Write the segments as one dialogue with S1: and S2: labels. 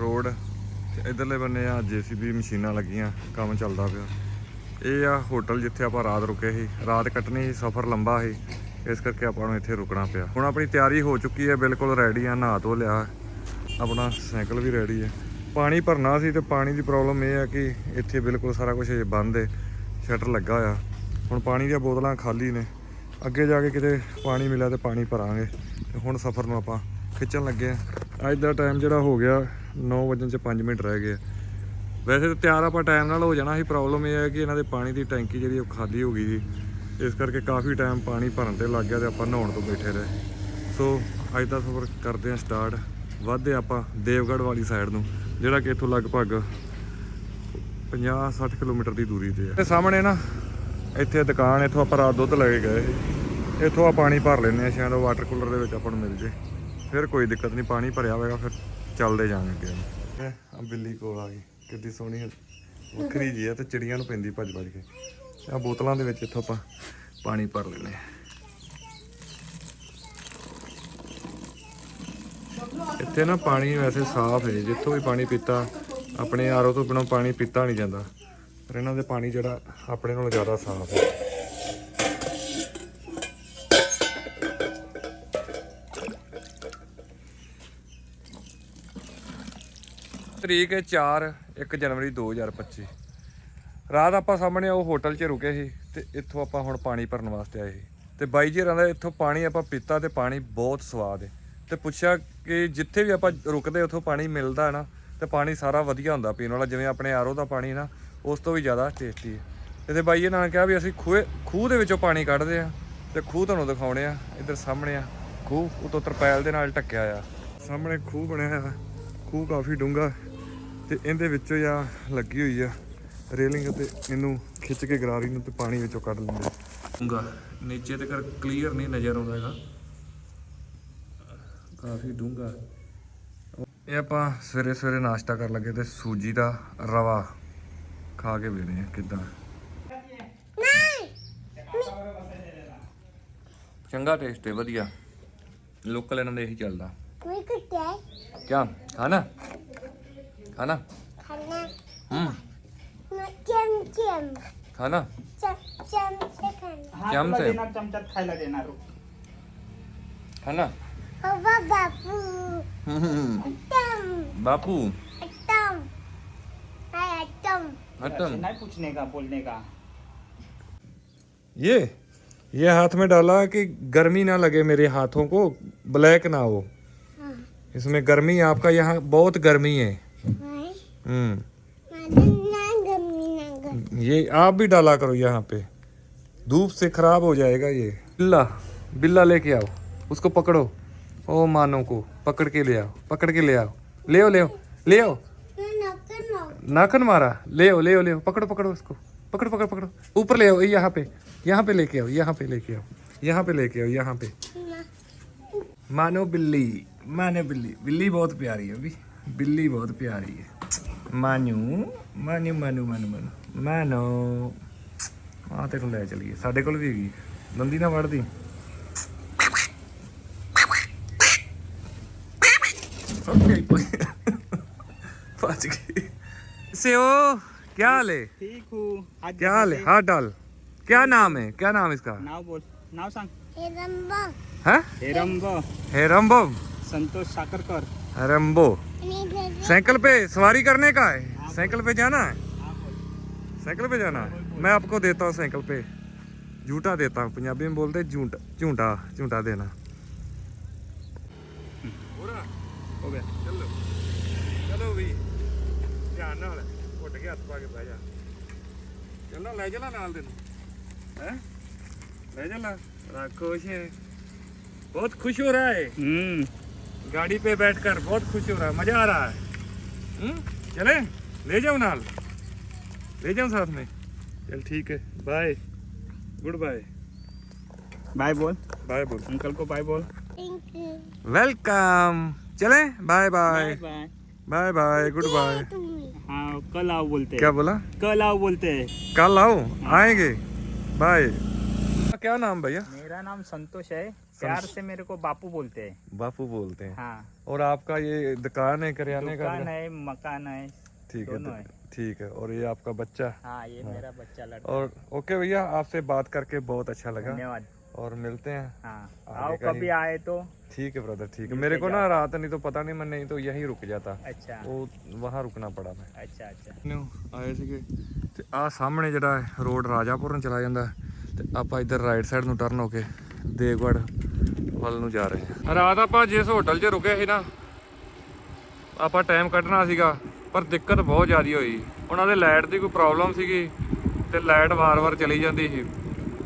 S1: Road ਤੇ ਇਧਰਲੇ ਬੰਨੇ ਆ ਜੀਸੀਬੀ ਮਸ਼ੀਨਾਂ ਲੱਗੀਆਂ, ਕੰਮ ਚੱਲਦਾ ਪਿਆ। ਇਹ ਆ ਹੋਟਲ ਜਿੱਥੇ ਆਪਾਂ ਰਾਤ ਰੁਕੇ ਸੀ। ਰਾਤ ਕੱਟਣੀ ਸੀ, ਸਫ਼ਰ ਲੰਬਾ ਸੀ। ਇਸ ਕਰਕੇ ਆਪਾਂ ਨੂੰ ਇੱਥੇ ਰੁਕਣਾ ਪਿਆ। ਹੁਣ ਆਪਣੀ ਤਿਆਰੀ ਹੋ ਚੁੱਕੀ ਹੈ, ਬਿਲਕੁਲ ਰੈਡੀ ਆ, ਨਹਾ ਧੋ ਲਿਆ। ਆਪਣਾ ਸਾਈਕਲ ਵੀ ਰੈਡੀ ਹੈ। ਪਾਣੀ ਭਰਨਾ ਸੀ ਤੇ ਪਾਣੀ ਦੀ ਪ੍ਰੋਬਲਮ ਇਹ ਆ ਕਿ ਇੱਥੇ ਬਿਲਕੁਲ ਸਾਰਾ ਕੁਝ ਬੰਦ ਹੈ। ਸ਼ਟਰ ਲੱਗਾ ਹੋਇਆ। ਹੁਣ ਪਾਣੀ ਦੀਆਂ ਬੋਤਲਾਂ ਖਾਲੀ ਨੇ। ਅੱਗੇ ਜਾ ਕੇ ਕਿਤੇ ਪਾਣੀ ਮਿਲਿਆ ਤੇ ਪਾਣੀ ਭਰਾਂਗੇ। ਤੇ ਹੁਣ ਸਫ਼ਰ ਨੂੰ ਆਪਾਂ ਖਿੱਚਣ ਲੱਗੇ ਆ ਅੱਜ ਦਾ ਟਾਈਮ ਜਿਹੜਾ ਹੋ ਗਿਆ 9 ਵਜੇ ਚ 5 ਮਿੰਟ ਰਹਿ ਗਏ ਵੈਸੇ ਤਾਂ ਤਿਆਰ ਆਪਾਂ ਟਾਈਮ ਨਾਲ ਹੋ ਜਾਣਾ ਸੀ ਪ੍ਰੋਬਲਮ ਇਹ ਹੈ ਕਿ ਇਹਨਾਂ ਦੇ ਪਾਣੀ ਦੀ ਟੈਂਕੀ ਜਿਹੜੀ ਉਹ ਖਾਲੀ ਹੋ ਗਈ ਜੀ ਇਸ ਕਰਕੇ ਕਾਫੀ ਟਾਈਮ ਪਾਣੀ ਭਰਨ ਤੇ ਲੱਗ ਗਿਆ ਤੇ ਆਪਾਂ ਨਹਾਉਣ ਤੋਂ ਬੈਠੇ ਰਹੇ। ਸੋ ਅੱਜ ਦਾ ਸਫ਼ਰ ਕਰਦੇ ਹਾਂ ਸਟਾਰਟ ਵੱਧਦੇ ਆਪਾਂ ਦੇਵਗੜ੍ਹ ਵਾਲੀ ਸਾਈਡ ਨੂੰ, ਜਿਹੜਾ ਕਿ ਇੱਥੋਂ ਲਗਭਗ 50-60 ਕਿਲੋਮੀਟਰ ਦੀ ਦੂਰੀ ਤੇ ਹੈ ਤੇ ਸਾਹਮਣੇ ਨਾ, ਇੱਥੇ ਦੁਕਾਨ, ਇੱਥੋਂ ਆਪਾਂ ਰਾਤ ਦੁੱਧ ਲੈ ਕੇ ਗਏ। ਇੱਥੋਂ ਆ ਪਾਣੀ ਭਰ ਲੈਂਦੇ ਆ ਸ਼ਾਇਦ ਉਹ ਵਾਟਰ ਕੂਲਰ ਦੇ ਵਿੱਚ ਆਪਾਂ ਨੂੰ ਮਿਲ ਜੇ। ਫਿਰ ਕੋਈ ਦਿੱਕਤ ਨਹੀਂ, ਪਾਣੀ ਭਰਿਆ ਹੋਵੇਗਾ ਫਿਰ ਚੱਲਦੇ ਜਾਵਾਂਗੇ ਅੱਗੇ ਨੂੰ। ਆ ਬਿੱਲੀ ਕੋਲ ਆ ਗਈ, ਕਿੱਡੀ ਸੋਹਣੀ ਵੱਖਰੀ ਜੀ ਹੈ ਤੇ ਚਿੜੀਆਂ ਨੂੰ ਪੈਂਦੀ ਭੱਜ ਭੱਜ ਕੇ। ਆ ਬੋਤਲਾਂ ਦੇ ਵਿੱਚ ਇੱਥੋਂ ਆਪਾਂ ਪਾਣੀ ਭਰ ਲੈਂਦੇ ਇੱਥੇ ਨਾ ਪਾਣੀ ਵੈਸੇ ਸਾਫ਼ ਹੈ, ਜਿੱਥੋਂ ਵੀ ਪਾਣੀ ਪੀਤਾ, ਆਪਣੇ ਆਰੋ ਤੋਂ ਬਿਨਾਂ ਪਾਣੀ ਪੀਤਾ ਨਹੀਂ ਜਾਂਦਾ। ਪਰ ਇਹਨਾਂ ਦੇ ਪਾਣੀ ਜਿਹੜਾ ਆਪਣੇ ਨਾਲੋਂ ਜ਼ਿਆਦਾ ਸਾਫ਼ ਹੈ। ਤਰੀਕ ਹੈ 4 1 ਜਨਵਰੀ 2025 ਰਾਤ ਆਪਾਂ ਸਾਹਮਣੇ ਉਹ ਹੋਟਲ 'ਚ ਰੁਕੇ ਸੀ ਤੇ ਇੱਥੋਂ ਆਪਾਂ ਹੁਣ ਪਾਣੀ ਭਰਨ ਵਾਸਤੇ ਆਏ ਸੀ। ਤੇ ਬਾਈ ਜੀ ਦਾ ਇੱਥੋਂ ਪਾਣੀ ਆਪਾਂ ਪੀਤਾ ਤੇ ਪਾਣੀ ਬਹੁਤ ਸਵਾਦ ਹੈ ਤੇ ਪੁੱਛਿਆ ਕਿ ਜਿੱਥੇ ਵੀ ਆਪਾਂ ਰੁਕਦੇ ਉੱਥੋਂ ਪਾਣੀ ਮਿਲਦਾ ਹੈ ਨਾ, ਤੇ ਪਾਣੀ ਸਾਰਾ ਵਧੀਆ ਹੁੰਦਾ ਪੀਣ ਵਾਲਾ, ਜਿਵੇਂ ਆਪਣੇ ਆਰੋ ਦਾ ਪਾਣੀ ਨਾ, ਉਸ ਤੋਂ ਵੀ ਜ਼ਿਆਦਾ ਟੇਸਟੀ ਹੈ ਤੇ ਤੇ ਬਾਈ ਜੀ ਨਾਲ ਕਿਹਾ ਵੀ ਅਸੀਂ ਖੂਹ ਖੂਹ ਦੇ ਵਿੱਚੋਂ ਪਾਣੀ ਕੱਢਦੇ ਆ ਤੇ ਖੂਹ ਤੁਹਾਨੂੰ ਦਿਖਾਉਣੇ ਆ, ਇੱਧਰ ਸਾਹਮਣੇ ਆ। ਖੂਹ ਉਤੋਂ ਤਰਪੈਲ ਦੇ ਨਾਲ ਢੱਕਿਆ ਆ। ਸਾਹਮਣੇ ਖੂਹ ਬਣਿਆ ਹੋਇਆ ਖੂਹ ਕਾਫੀ ਡੂੰਘਾ ਤੇ ਇਹਦੇ ਵਿੱਚੋਂ ਜਾਂ ਲੱਗੀ ਹੋਈ ਆ ਰੇਲਿੰਗ ਤੇ ਇਹਨੂੰ ਖਿੱਚ ਕੇ ਗਰਾਰੀ ਨੂੰ ਤੇ ਪਾਣੀ ਵਿੱਚੋਂ ਕੱਢ ਲੈਂਦੇ ਡੂੰਗਾ ਨੀਚੇ ਤੇ ਕਰ ਕਲੀਅਰ ਨਹੀਂ ਨਜ਼ਰ ਆਉਂਦਾ ਹੈਗਾ। ਕਾਫੀ ਡੂੰਗਾ ਇਹ ਆਪਾਂ ਸਵੇਰੇ ਸਵੇਰੇ ਨਾਸ਼ਤਾ ਕਰਨ ਲੱਗੇ ਤੇ ਸੂਜੀ ਦਾ ਰਵਾ ਖਾ ਕੇ ਵੇਣੇ ਆ ਕਿਦਾਂ। ਚੰਗਾ ਟੇਸਟ ਹੈ ਵਧੀਆ। ਲੋਕਲ ਇਹਨਾਂ ਦੇ ਇਹੀ ਚੱਲਦਾ।
S2: ਕੋਈ ਕੁੱਤੇ ਕਿਆ?
S1: ਖਾਣਾ? खाना? खाना।
S2: खाना
S1: हम्म
S2: चम चम।
S1: खाना?
S2: चम चम से खाना।
S3: हा
S1: चमचा
S3: तुला
S1: आहे.
S3: देणार खायला देणार
S1: खाना?
S2: हवा बापू।
S1: हम्म. बापू।
S2: टम हाय टम
S3: ऐसे
S1: हटम
S3: पूछने का बोलने का?
S1: ये ये हाथ में डाला कि गर्मी ना लगे मेरे हाथों को ब्लैक ना हो। इसमें गर्मी आपका यहाँ बहुत गर्मी है। हम्म।
S2: नांगम
S1: ये आप भी डाला करो यहाँ पे। धूप से खराब हो जाएगा ये। बिल्ला बिल्ला लेके आओ। उसको पकड़ो। ओ मानो को पकड़ के ले आओ पकड़ के ले आओ। ले आओ ले आओ ले आओ। नाखन मारा। ले आओ ले आओ ले आओ। पकड़ो पकड़ो उसको। पकड़ो पकड़ो पकड़ो। ऊपर ले आओ यहाँ पे। यहाँ पे लेके आओ यहाँ पे लेके आओ। यहाँ पे लेके आओ यहाँ पे। मानो बिल्ली मानो बिल्ली। बिल्ली बहुत प्यारी है अभी। बिल्ली बहुत प्यारी है मानू मानू मानू मानू मानू मानो ਆ ਤੈਨੂੰ ਲੈ ਚਲੀਏ ਸਾਡੇ ਕੋਲ ਵੀ ਹੈਗੀ ਦੰਦੀ ਨਾ ਵੜਦੀ ਓਕੇ ਫਸ ਗਈ सेओ क्या हाल है
S3: ठीक हूँ आज
S1: क्या हाल है हाथ डाल क्या नाम है क्या नाम है इसका
S3: नाव बोल नाव सांग
S2: हे रंबा
S1: है
S3: हेरंब
S1: हेरम्बो
S3: संतोष साखरकर
S1: हेरम्बो
S2: नहीं भेज
S1: साइकिल पे सवारी करने का है साइकिल पे जाना है
S3: हाँ बोल
S1: साइकिल पे जाना है मैं आपको देता हूँ साइकिल पे झूठा देता हूँ पंजाबी में बोलते झूठा झूठा झूठा देना
S3: हो गया
S1: ਚਲੋ ਚਲੋ ਵੀ ਧਿਆਨ ਨਾਲ ਘੁੱਟ ਕੇ ਹੱਥ ਪਾ ਕੇ ਬਹਿ ਜਾ ਚੱਲਾਂ ਲੈ ਚੱਲਾਂ ਨਾਲ ਤੈਨੂੰ ਹੈ ਲੈ ਚੱਲਾਂ ਰੱਖ ਖੁਸ਼ ਹੈ बहुत खुश हो रहा है
S3: हम्म
S1: गाड़ी पे बैठकर बहुत खुश हो रहा है मज़ा आ रहा है। हम्म? चले ले जाओ नाल। ले जाओ साथ में। चल ठीक है बाय गुड बाय
S3: बाय बोल।
S1: बाय बोल।
S3: अंकल को बाय बोल।
S1: वेलकम चले
S3: bye
S1: bye bye bye goodbye
S3: हाँ कल आओ बोलते।
S1: क्या बोला?
S3: कल आओ बोलते। हैं
S1: कल आओ? आएँगे। बाय क्या नाम भैया?
S3: मेरा नाम संतोष है। प्यार से मेरे को बापू बोलते हैं
S1: बापू बोलते हैं
S3: हाँ
S1: और आपका ये दुकान है करियाने का
S3: दुकान है मकान है
S1: ठीक है
S3: दोनों है
S1: ठीक है और ये आपका बच्चा
S3: हाँ ये मेरा बच्चा लड़का
S1: और ओके भैया आपसे बात करके बहुत अच्छा लगा
S3: धन्यवाद
S1: और मिलते हैं
S3: हाँ
S1: आगे
S3: आओ
S1: कहीं-
S3: कभी आए तो
S1: ठीक है ब्रदर ठीक है
S3: मिलते
S1: मेरे को ना
S3: जाओ।
S1: रात नहीं तो पता नहीं मैं नहीं तो यहीं रुक जाता
S3: अच्छा
S1: वो वहाँ रुकना पड़ा मैं
S3: अच्छा अच्छा
S1: ਨੂੰ ਆਏ ਸੀਗੇ ਤੇ ਆ ਸਾਹਮਣੇ ਜਿਹੜਾ ਹੈ ਰੋਡ ਰਾਜਾਪੁਰ ਨੂੰ ਚਲਾ ਜਾਂਦਾ ਹੈ ਤੇ ਆਪਾਂ ਇੱਧਰ ਰਾਈਟ ਸਾਈਡ ਨੂੰ ਟਰਨ ਹੋ ਕੇ ਦੇਵਗੜ ਵੱਲ ਨੂੰ ਜਾ ਰਹੇ ਹਾਂ। ਰਾਤ ਆਪਾਂ ਜਿਸ ਹੋਟਲ 'ਚ ਰੁਕੇ ਸੀ ਨਾ, ਆਪਾਂ ਟਾਈਮ ਕੱਢਣਾ ਸੀਗਾ, ਪਰ ਦਿੱਕਤ ਬਹੁਤ ਜ਼ਿਆਦੀ ਹੋਈ। ਉਹਨਾਂ ਦੇ ਲਾਈਟ ਦੀ ਕੋਈ ਪ੍ਰੋਬਲਮ ਸੀਗੀ ਤੇ ਲਾਈਟ ਵਾਰ-ਵਾਰ ਚਲੀ ਜਾਂਦੀ ਸੀ।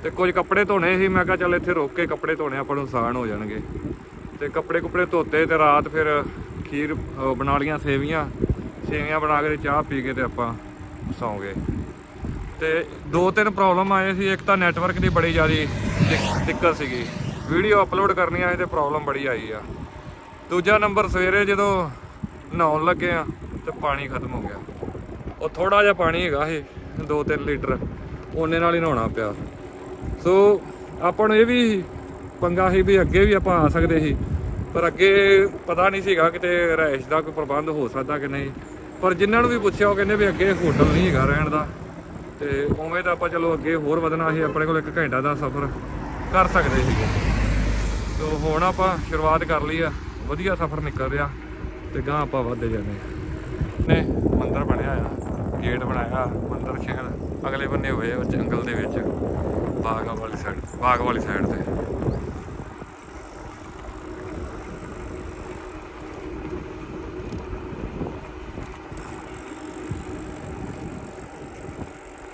S1: ਤੇ ਕੁਝ ਕੱਪੜੇ ਧੋਣੇ ਸੀ, ਮੈਂ ਕਿਹਾ ਚੱਲ ਇੱਥੇ ਰੁਕ ਕੇ ਕੱਪੜੇ ਧੋਣੇ, ਆਪਾਂ ਨੂੰ ਆਸਾਨ ਹੋ ਜਾਣਗੇ। ਤੇ ਕੱਪੜੇ ਕੁਪੜੇ ਧੋਤੇ ਤੇ ਰਾਤ ਫਿਰ ਖੀਰ ਬਣਾ ਲੀਆਂ ਸੇਵੀਆਂ। ਸੇਵੀਆਂ ਬਣਾ ਕੇ ਚਾਹ ਪੀ ਕੇ ਤੇ ਆਪਾਂ ਸੌਂ ਗਏ। ਤੇ ਦੋ ਤਿੰਨ ਪ੍ਰੋਬਲਮ ਆਏ ਸੀ, ਇੱਕ ਤਾਂ ਨੈਟਵਰਕ ਦੀ ਬੜੀ ਜ਼ਿਆਦੀ ਦਿੱਕਤ ਸੀਗੀ। ਵੀਡੀਓ ਅਪਲੋਡ ਕਰਨੀ ਆਏ ਤੇ ਪ੍ਰੋਬਲਮ ਬੜੀ ਆਈ ਆ। ਦੂਜਾ ਨੰਬਰ ਸਵੇਰੇ ਜਦੋਂ ਨਹਾਉਣ ਲੱਗੇ ਆ ਤੇ ਪਾਣੀ ਖਤਮ ਹੋ ਗਿਆ। ਉਹ ਥੋੜਾ ਜਿਹਾ ਪਾਣੀ ਹੈਗਾ ਇਹ 2-3 ਲੀਟਰ। ਉਹਨੇ ਨਾਲ ਹੀ ਨਹਾਉਣਾ ਪਿਆ। ਸੋ ਆਪਾਂ ਨੂੰ ਇਹ ਵੀ ਪੰਗਾ ਸੀ ਵੀ ਅੱਗੇ ਵੀ ਆਪਾਂ ਆ ਸਕਦੇ ਸੀ। ਪਰ ਅੱਗੇ ਪਤਾ ਨਹੀਂ ਸੀਗਾ ਕਿਤੇ ਰਹਿਸ਼ ਦਾ ਕੋਈ ਪ੍ਰਬੰਧ ਹੋ ਸਕਦਾ ਕਿ ਨਹੀਂ। ਪਰ ਜਿਨ੍ਹਾਂ ਨੂੰ ਵੀ ਪੁੱਛਿਆ, ਉਹ ਕਹਿੰਦੇ ਵੀ ਅੱਗੇ ਹੋਟਲ ਨਹੀਂ ਹੈਗਾ ਰਹਿਣ ਦਾ। ਤੇ ਉਵੇਂ ਤਾਂ ਆਪਾਂ ਚਲੋ ਅੱਗੇ ਹੋਰ ਵਧਣਾ ਸੀ, ਆਪਣੇ ਕੋਲ ਇੱਕ ਘੰਟਾ ਦਾ ਸਫ਼ਰ ਕਰ ਸਕਦੇ ਸੀਗੇ ਸੋ ਹੁਣ ਆਪਾਂ ਸ਼ੁਰੂਆਤ ਕਰ ਲਈ ਆ, ਵਧੀਆ ਸਫ਼ਰ ਨਿਕਲ ਰਿਹਾ ਤੇ ਗਾਂ ਆਪਾਂ ਵੱਧਦੇ ਜਾਂਦੇ ਹਾਂ ਨੇ ਮੰਦਿਰ ਬਣਿਆ ਆ, ਗੇਟ ਬਣਾਇਆ, ਮੰਦਰ ਸ਼ਾਇਦ ਅਗਲੇ ਬੰਨੇ ਹੋਏ ਆ ਉਹ ਜੰਗਲ ਦੇ ਵਿੱਚ, ਬਾਗ ਵਾਲੀ ਸਾਈਡ ਬਾਗ ਵਾਲੀ ਸਾਈਡ ਤੇ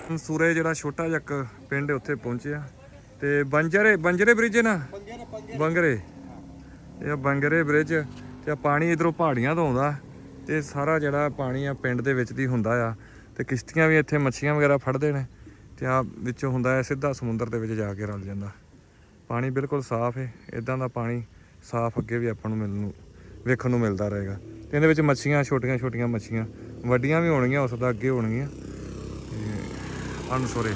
S1: ਹੁਣ ਸੂਰੇ ਜਿਹੜਾ ਛੋਟਾ ਜਿਹਾ ਇੱਕ ਪਿੰਡ ਉੱਥੇ ਪਹੁੰਚਿਆ ਤੇ ਬੰਜਰੇ ਬੰਜਰੇ ਬ੍ਰਿਜ ਨਾ? ਬੰਗਰੇ। ਇਹ ਬੰਗਰੇ ਬ੍ਰਿਜ ਤੇ ਪਾਣੀ ਇਧਰੋਂ ਪਹਾੜੀਆਂ ਤੋਂ ਆਉਂਦਾ। ਤੇ ਸਾਰਾ ਜਿਹੜਾ ਪਾਣੀ ਆ ਪਿੰਡ ਦੇ ਵਿੱਚ ਦੀ ਹੁੰਦਾ ਆ। ਤੇ ਕਿਸ਼ਤੀਆਂ ਵੀ ਇੱਥੇ ਮੱਛੀਆਂ ਵਗੈਰਾ ਫੜਦੇ ਨੇ। ਤੇ ਆ ਵਿੱਚੋਂ ਹੁੰਦਾ ਹੈ ਸਿੱਧਾ ਸਮੁੰਦਰ ਦੇ ਵਿੱਚ ਜਾ ਕੇ ਰਲ ਜਾਂਦਾ। ਪਾਣੀ ਬਿਲਕੁਲ ਸਾਫ਼ ਹੈ ਇਦਾਂ ਦਾ ਪਾਣੀ ਸਾਫ਼ ਅੱਗੇ ਵੀ ਆਪਾਂ ਨੂੰ ਮਿਲਣ ਨੂੰ, ਵੇਖਣ ਨੂੰ ਮਿਲਦਾ ਰਹੇਗਾ। ਤੇ ਇਹਦੇ ਵਿੱਚ ਮੱਛੀਆਂ ਛੋਟੀਆਂ ਛੋਟੀਆਂ ਮੱਛੀਆਂ। ਵੱਡੀਆਂ ਵੀ ਹੋਣਗੀਆਂ, ਉਸ ਦਾ ਅੱਗੇ ਹੋਣਗੀਆਂ। ਅਨਸੋਰੇ